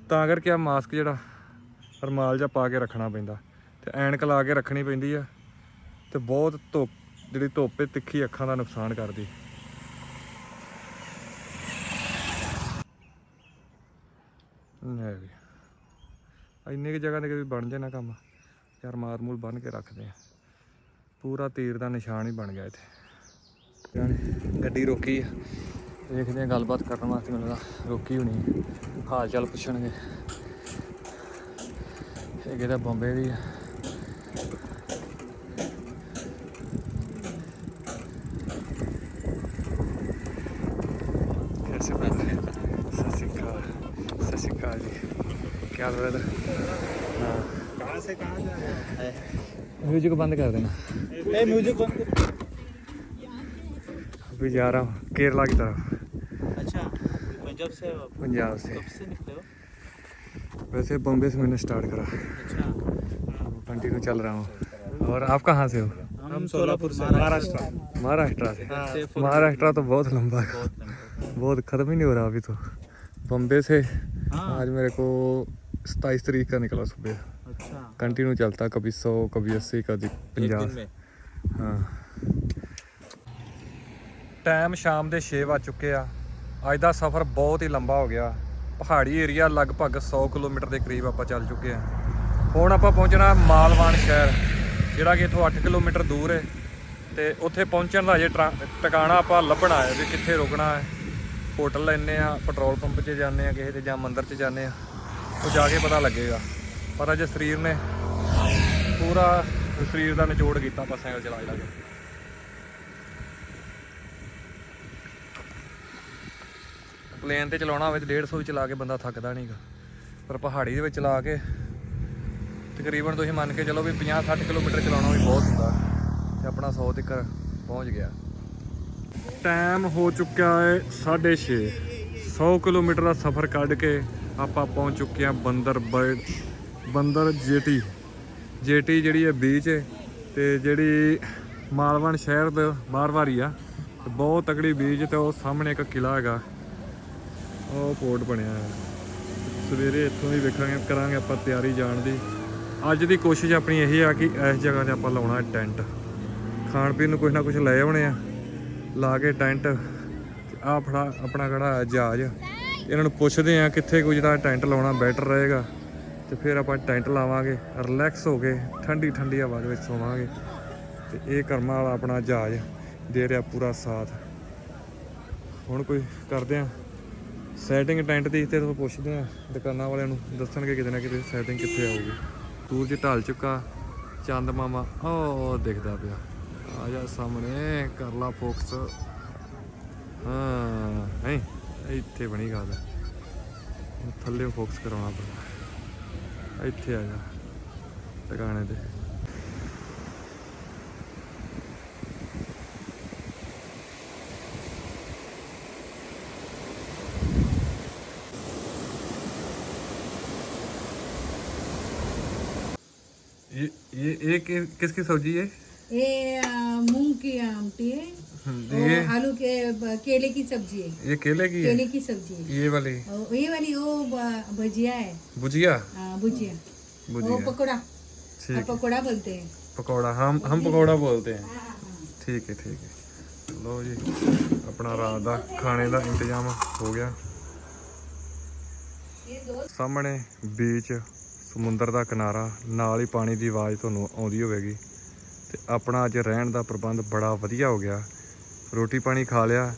S1: ਤਾਂ ਕਰਕੇ ਆ ਮਾਸਕ ਜਿਹੜਾ, ਰਮਾਲ ਜਾਂ ਪਾ ਕੇ ਰੱਖਣਾ ਪੈਂਦਾ। ਤੇ ਐਨਕ ਲਾ ਕੇ ਰੱਖਣੀ ਪੈਂਦੀ ਆ, ਤੇ ਬਹੁਤ ਧੁੱਪ, ਜਿਹੜੀ ਧੁੱਪ ਤਿੱਖੀ ਅੱਖਾਂ ਦਾ ਨੁਕਸਾਨ ਕਰਦੀ। ਲੈ ਵੀ, ਇੰਨੀ ਕੁ ਜਗ੍ਹਾ ਤੇ ਵੀ ਬਣ ਜਾਣਾ ਕੰਮ, ਯਾਰ ਮਾਰ ਮੂਲ ਕੇ ਰੱਖਦੇ ਆ। ਪੂਰਾ ਤੀਰ ਦਾ ਨਿਸ਼ਾਨ ਹੀ ਬਣ ਗਿਆ ਇੱਥੇ। ਗੱਡੀ ਰੋਕੀ ਆ। ਦੇਖਦੇ ਆ ਗੱਲਬਾਤ ਕਰਨ ਵਾਸਤੇ ਮੈਨੂੰ ਲੱਗਦਾ ਰੋਕੀ ਹੋਣੀ ਹੈ। ਹਾਲ ਚਾਲ ਪੁੱਛਣਗੇ ਇਹ ਕਿਹਦਾ ਬੰਬੇ ਦੀ ਆ कैसे बात है सत श्री अकाल सत श्री अकाल जी क्या हाल ब्रदर हाँ
S3: कहाँ से कहाँ जा रहे हैं
S1: म्यूजिक बंद कर देना
S3: ए म्यूजिक बंद कर
S1: अभी जा रहा हूँ केरला की तरफ
S3: अच्छा पंजाब से हो आप?
S1: पंजाब से
S3: कब से निकले हो
S1: वैसे बॉम्बे से मैंने स्टार्ट करा
S3: अच्छा
S1: कंटिन्यू चल रहा हूँ और आप कहाँ से हो
S3: हम सोलापुर से महाराष्ट्र
S1: महाराष्ट्र से
S3: हाँ
S1: महाराष्ट्र तो बहुत लंबा है
S3: बहुत लंबा
S1: बहुत ख़त्म ही नहीं हो रहा अभी तो बॉम्बे से
S3: हाँ
S1: आज मेरे को सताईस तारीख का निकला सुबह
S3: अच्छा
S1: कंटिन्यू चलता कभी सौ कभी अस्सी कभी
S3: एक
S1: पंजाब
S3: दिन में
S1: ਹਾਂ ਟਾਈਮ ਸ਼ਾਮ ਦੇ 6 ਵੱਜ ਚੁੱਕੇ ਆ ਅੱਜ ਦਾ ਸਫ਼ਰ ਬਹੁਤ ਹੀ ਲੰਬਾ ਹੋ ਗਿਆ। ਪਹਾੜੀ ਏਰੀਆ ਲਗਭਗ 100 ਕਿਲੋਮੀਟਰ ਦੇ ਕਰੀਬ ਆਪਾਂ ਚੱਲ ਚੁੱਕੇ ਹਾਂ। ਹੁਣ ਆਪਾਂ ਪਹੁੰਚਣਾ ਮਾਲਵਾਨ ਸ਼ਹਿਰ, ਜਿਹੜਾ ਕਿ ਇੱਥੋਂ 8 ਕਿਲੋਮੀਟਰ ਦੂਰ ਹੈ। ਤੇ ਉੱਥੇ ਪਹੁੰਚਣ ਦਾ ਅਜੇ ਟਰਾ- ਟਿਕਾਣਾ ਆਪਾਂ ਲੱਭਣਾ ਹੈ ਵੀ ਕਿੱਥੇ ਰੁਕਣਾ ਹੈ। ਹੋਟਲ ਲੈਣੇ ਆ ਪੈਟਰੋਲ ਪੰਪ 'ਚ ਜਾਂਦੇ ਆ ਕਿਸੇ ਤੇ ਜਾਂ ਮੰਦਿਰ 'ਚ ਜਾਂਦੇ ਆ ਉਹ ਜਾ ਕੇ ਪਤਾ ਲੱਗੇਗਾ। ਪਰ ਅਜੇ ਸਰੀਰ ਨੇ ਪੂਰਾ ਸਰੀਰ ਦਾ ਨਿਚੋੜ ਕੀਤਾ ਆਪਾਂ ਸਾਈਕਲ ਚਲਾ ਚਲਾ ਕੇ। ਪਲੇਨ ਤੇ ਚਲਾਉਣਾ ਹੋਵੇ ਤੇ 150 ਵੀ ਚਲਾ ਕੇ ਬੰਦਾ ਥੱਕਦਾ ਨਹੀਂਗਾ ਪਰ ਪਹਾੜੀ ਦੇ ਵਿੱਚ ਚਲਾ ਕੇ ਤਕਰੀਬਨ ਤੁਸੀਂ ਮੰਨ ਕੇ ਚਲੋ ਵੀ 50 60 ਕਿਲੋਮੀਟਰ ਚਲਾਉਣਾ ਵੀ ਬਹੁਤ ਹੁੰਦਾ ਤੇ ਆਪਣਾ 100 ਤੱਕ ਪਹੁੰਚ ਗਿਆ। ਟਾਈਮ ਹੋ ਚੁੱਕਿਆ ਹੈ 6:30 100 ਕਿਲੋਮੀਟਰ ਦਾ ਸਫ਼ਰ ਕੱਢ ਕੇ ਆਪਾਂ ਪਹੁੰਚ ਚੁੱਕੇ ਹਾਂ ਬੰਦਰ ਬੰਦਰ ਜੇਟੀ। ਜੇਟੀ ਜਿਹੜੀ ਹੈ ਬੀਚ ਹੈ ਤੇ ਜਿਹੜੀ ਮਾਲਵਣ ਸ਼ਹਿਰ ਦਾ ਬਾਹਰ ਵਾਰੀ ਆ। ਤੇ ਬਹੁਤ ਤਕੜੀ ਬੀਚ ਤੇ ਉਹ ਸਾਹਮਣੇ ਇੱਕ ਕਿਲਾ ਹੈਗਾ। ਉਹ ਪੋਰਟ ਬਣਿਆ ਹੈ ਸਵੇਰੇ ਇੱਥੋਂ ਹੀ ਵੇਖਾਂਗੇ, ਕਰਾਂਗੇ ਆਪਾਂ ਤਿਆਰੀ ਜਾਣ ਦੀ। ਅੱਜ ਦੀ ਕੋਸ਼ਿਸ਼ ਆਪਣੀ ਇਹ ਆ ਕਿ ਇਸ ਜਗ੍ਹਾ ਤੇ ਆਪਾਂ ਲਾਉਣਾ ਟੈਂਟ। ਖਾਣ ਪੀਣ ਨੂੰ ਕੁਝ ਨਾ ਕੁਝ ਲੈ ਆਉਣੇ ਆ। ਲਾ ਕੇ ਟੈਂਟ। ਆ ਫੜਾ, ਆਪਣਾ ਕਿਹੜਾ ਜਹਾਜ਼। ਇਹਨਾਂ ਨੂੰ ਪੁੱਛਦੇ ਆ ਕਿੱਥੇ ਕੋਈ ਜਿਹੜਾ ਟੈਂਟ ਲਾਉਣਾ ਬੈਟਰ ਰਹੇਗਾ। ਤੇ ਫਿਰ ਆਪਾਂ ਟੈਂਟ ਲਾਵਾਂਗੇ, ਰਿਲੈਕਸ ਹੋ ਕੇ ਠੰਡੀ ਠੰਡੀ ਹਵਾ ਦੇ ਵਿੱਚ ਸੋਵਾਂਗੇ। ਤੇ ਇਹ ਕਰਮਾਂ ਵਾਲਾ ਆਪਣਾ ਜਹਾਜ਼ ਦੇ ਰਿਹਾ ਪੂਰਾ ਸਾਥ। ਹੁਣ ਕੋਈ ਕਰਦੇ ਆ? ਸੈਟਿੰਗ ਟੈਂਟ ਦੀ ਤੇ ਤੁਹਾਨੂੰ ਪੁੱਛਦੇ ਆ ਦੁਕਾਨਾਂ ਵਾਲਿਆਂ ਨੂੰ ਦੱਸਣਗੇ ਕਿਤੇ ਨਾ ਕਿਤੇ ਸੈਟਿੰਗ ਕਿੱਥੇ ਆਊਗੀ। ਸੂਰਜ ਢਲ ਚੁੱਕਾ, ਚੰਦ ਮਾਮਾ, ਉਹ ਦਿਖਦਾ ਪਿਆ। ਆ ਜਾ ਸਾਹਮਣੇ, ਕਰ ਲਾ ਫੋਕਸ ਹਾਂ ਹੈ ਇੱਥੇ ਬਣੀ ਗੱਲ। ਥੱਲੇ ਫੋਕਸ ਕਰਾਉਣਾ ਪੈਣਾ। ਇੱਥੇ ਆ ਜਾ ਟਿਕਾਣੇ ਤੇ। ये ये ये कि, किसकी सब्जी है
S4: ये आ, मूंग की आमटी है और
S1: ये
S4: आलू के ब- केले की सब्जी है
S1: ये केले की है
S4: केले की सब्जी है
S1: ये वाली
S4: और ये वाली वो ब- भजिया है
S1: भुजिया
S4: आ, भुजिया वो
S1: भुजिया
S4: पकौड़ा
S1: ठीक
S4: आप पकौड़ा बोलते हैं
S1: पकौड़ा हम हम पकौड़ा बोलते हैं ਠੀਕ ਹੈ ਠੀਕ ਹੈ ਲੋ ਜੀ ਆਪਣਾ ਰਾਤ ਦਾ ਖਾਣੇ ਦਾ ਇੰਤਜ਼ਾਮ ਹੋ ਗਿਆ ਸਾਹਮਣੇ ਬੀਚ ਸਮੁੰਦਰ ਦਾ ਕਿਨਾਰਾ, ਨਾਲ ਹੀ ਪਾਣੀ ਦੀ ਆਵਾਜ਼ ਤੁਹਾਨੂੰ ਆਉਂਦੀ ਹੋਵੇਗੀ। ਤੇ ਆਪਣਾ ਅੱਜ ਰਹਿਣ ਦਾ ਪ੍ਰਬੰਧ ਬੜਾ ਵਧੀਆ ਹੋ ਗਿਆ। ਰੋਟੀ ਪਾਣੀ ਖਾ ਲਿਆ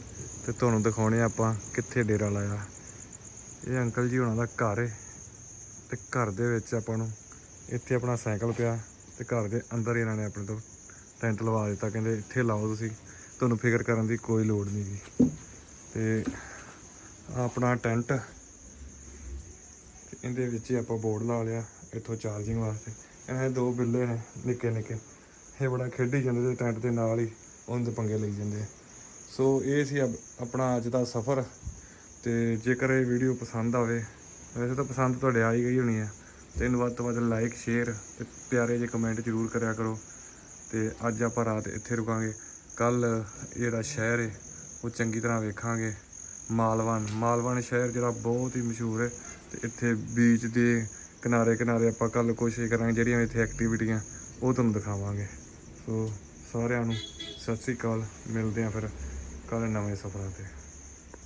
S1: ਤੇ ਤੁਹਾਨੂੰ ਦਿਖਾਉਣੇ ਆਪਾਂ ਕਿੱਥੇ ਡੇਰਾ ਲਾਇਆ। ਇਹ ਅੰਕਲ ਜੀ ਉਹਨਾਂ ਦਾ ਘਰ ਹੈ ਤੇ ਘਰ ਦੇ ਵਿੱਚ ਆਪਾਂ ਨੂੰ ਇੱਥੇ ਆਪਣਾ ਸਾਈਕਲ ਪਿਆ ਤੇ ਘਰ ਦੇ ਅੰਦਰ ਇਹਨਾਂ ਨੇ ਆਪਣੇ ਤੋਂ ਟੈਂਟ ਲਵਾ ਦਿੱਤਾ। ਕਹਿੰਦੇ ਇੱਥੇ ਲਾਓ ਤੁਸੀਂ, ਤੁਹਾਨੂੰ ਫਿਕਰ ਕਰਨ ਦੀ ਕੋਈ ਲੋੜ ਨਹੀਂ ਜੀ ਤੇ ਆਪਣਾ ਟੈਂਟ ਇਹਦੇ ਵਿੱਚ ਹੀ ਆਪਾਂ ਬੋਰਡ ਲਾ ਲਿਆ, ਇੱਥੋਂ ਚਾਰਜਿੰਗ ਵਾਸਤੇ। ਇਹਨਾਂ ਦੇ ਦੋ ਬਿੱਲੇ ਨੇ, ਨਿੱਕੇ ਨਿੱਕੇ। ਇਹ ਬੜਾ ਖੇਡੀ ਜਾਂਦੇ ਤੇ ਟੈਂਟ ਦੇ ਨਾਲ ਹੀ ਉਹਨਾਂ ਦੇ ਪੰਗੇ ਲਈ ਜਾਂਦੇ ਸੋ ਇਹ ਸੀ ਅਬ- ਆਪਣਾ ਅੱਜ ਦਾ ਸਫ਼ਰ। ਤੇ ਜੇਕਰ ਇਹ ਵੀਡੀਓ ਪਸੰਦ ਆਵੇ, ਵੈਸੇ ਤਾਂ ਪਸੰਦ ਤੁਹਾਡੇ ਆ ਹੀ ਗਈ ਹੋਣੀ ਹੈ ਤੇ ਇਹਨੂੰ ਵੱਧ ਤੋਂ ਵੱਧ ਲਾਈਕ ਸ਼ੇਅਰ ਤੇ ਪਿਆਰੇ ਜਿਹੇ ਕਮੈਂਟ ਜ਼ਰੂਰ ਕਰਿਆ ਕਰੋ। ਤੇ ਅੱਜ ਆਪਾਂ ਰਾਤ ਇੱਥੇ ਰੁਕਾਂਗੇ। ਕੱਲ ਜਿਹੜਾ ਸ਼ਹਿਰ ਹੈ ਉਹ ਚੰਗੀ ਤਰ੍ਹਾਂ ਵੇਖਾਂਗੇ। ਮਾਲਵਨ ਮਾਲਵਨ ਸ਼ਹਿਰ ਜਿਹੜਾ ਬਹੁਤ ਹੀ ਮਸ਼ਹੂਰ ਹੈ ਤੇ ਇੱਥੇ ਬੀਚ ਦੇ ਕਿਨਾਰੇ ਕਿਨਾਰੇ ਆਪਾਂ ਕੱਲ ਕੋਸ਼ਿਸ਼ ਕਰਾਂਗੇ ਜਿਹੜੀਆਂ ਇੱਥੇ ਐਕਟੀਵਿਟੀਆਂ ਉਹ ਤੁਹਾਨੂੰ ਦਿਖਾਵਾਂਗੇ। ਸੋ ਸਾਰਿਆਂ ਨੂੰ ਸਤਿ ਸ੍ਰੀ ਅਕਾਲ, ਮਿਲਦੇ ਆਂ ਫਿਰ ਕੱਲ ਨਵੇਂ ਸਫ਼ਰਾਂ ਤੇ।